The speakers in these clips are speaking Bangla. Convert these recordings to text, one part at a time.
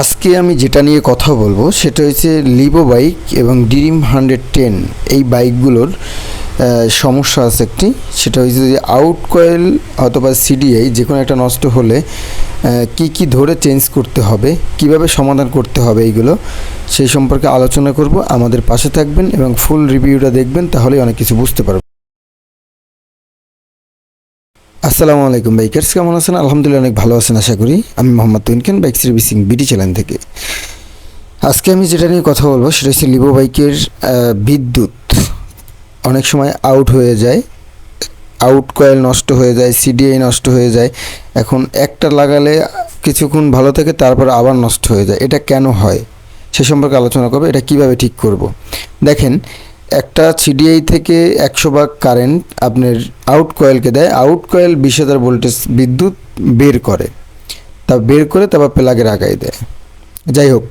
আজকে আমি যেটা নিয়ে কথা বলব, সেটা হচ্ছে লিভো বাইক এবং ডিরিম হান্ড্রেড টেন এই বাইকগুলোর সমস্যা আছে একটি, সেটা হচ্ছে যে আউট কয়েল অথবা সিডিআই যে কোনো একটা নষ্ট হলে কি কি ধরে চেঞ্জ করতে হবে, কীভাবে সমাধান করতে হবে এইগুলো, সেই সম্পর্কে আলোচনা করব। আমাদের পাশে থাকবেন এবং ফুল রিভিউটা দেখবেন, তাহলেই অনেক কিছু বুঝতে পারবেন। আসসালামু আলাইকুম বাইকার্স, কেমন আছেন? আলহামদুলিল্লাহ অনেক ভালো আছেন, আশা করি। আমি মোহাম্মদ তুইনকেন বাইক সার্ভিসিং বিডি চ্যানেল থেকে। আজকে আমি যেটা নিয়ে কথা বলব, সেটা হচ্ছে লিভো বাইকের বিদ্যুৎ। অনেক সময় আউট হয়ে যায় আউট কয়েল নষ্ট হয়ে যায় সিডিআই নষ্ট হয়ে যায়। এখন একটা লাগালে কিছুক্ষণ ভালো থাকে, তারপর আবার নষ্ট হয়ে যায়। এটা কেন হয়? সে সম্পর্কে আলোচনা করব, এটা কীভাবে ঠিক করব? দেখেন একটা সিডিআই থেকে একশো ভাগ কারেন্ট আপনার আউট কয়েলকে দেয়। আউট কয়েল বিশ হাজার ভোল্টেজ বিদ্যুৎ বের করে। তা বের করে তারপর প্লাগে লাগাই দেয়। যাই হোক,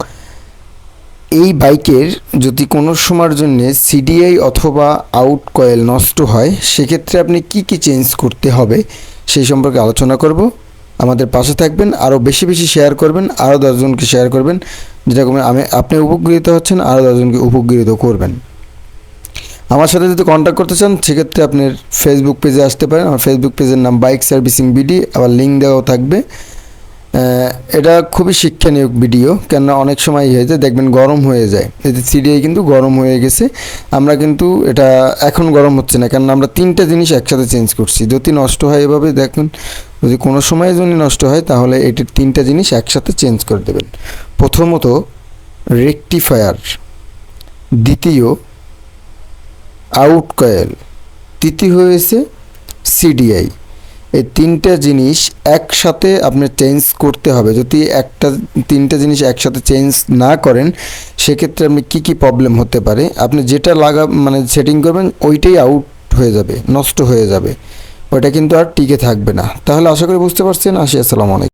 এই বাইকের যদি কোনো সময়ের জন্য সিডিআই অথবা আউট কয়েল নষ্ট হয়, সেক্ষেত্রে আপনি কি কি চেঞ্জ করতে হবে সেই সম্পর্কে আলোচনা করব। আমাদের পাশে থাকবেন আরও বেশি বেশি শেয়ার করবেন আরও দশজনকে শেয়ার করবেন যেরকম আমি, আপনি উপকৃত হচ্ছেন আরও দশজনকে উপকৃত করবেন। আমার সাথে যদি কন্ট্যাক্ট করতে চান, সেক্ষেত্রে আপনার ফেসবুক পেজে আসতে পারেন। আমার ফেসবুক পেজের নাম বাইক সার্ভিসিং বিডি আবার লিঙ্ক দেওয়াও থাকবে। এটা খুবই শিক্ষণীয় ভিডিও কেননা অনেক সময় হয়ে যায় দেখবেন গরম হয়ে যায়। এতে সিডিআই কিন্তু গরম হয়ে গেছে। আমরা কিন্তু এটা এখন গরম হচ্ছে না, কেননা আমরা তিনটা জিনিস একসাথে চেঞ্জ করছি। যদি নষ্ট হয় এভাবে দেখুন, যদি কোনো সময় যদি নষ্ট হয়, তাহলে এটির তিনটা জিনিস একসাথে চেঞ্জ করে দেবেন। প্রথমত রেকটিফায়ার দ্বিতীয় আউট কয়েল। তৃতীয় হয়েছে সিডিআই। এই তিনটা জিনিস একসাথে আপনি চেঞ্জ করতে হবে। যদি একটা, তিনটা জিনিস একসাথে চেঞ্জ না করেন, সেক্ষেত্রে আপনি কী কী প্রবলেম হতে পারে? আপনি যেটা লাগা মানে সেটিং করবেন, ওইটাই আউট হয়ে যাবে, নষ্ট হয়ে যাবে। ওইটা কিন্তু আর টিকে থাকবে না। তাহলে আশা করি বুঝতে পারছেন। আসি, আসসালামু আলাইকুম।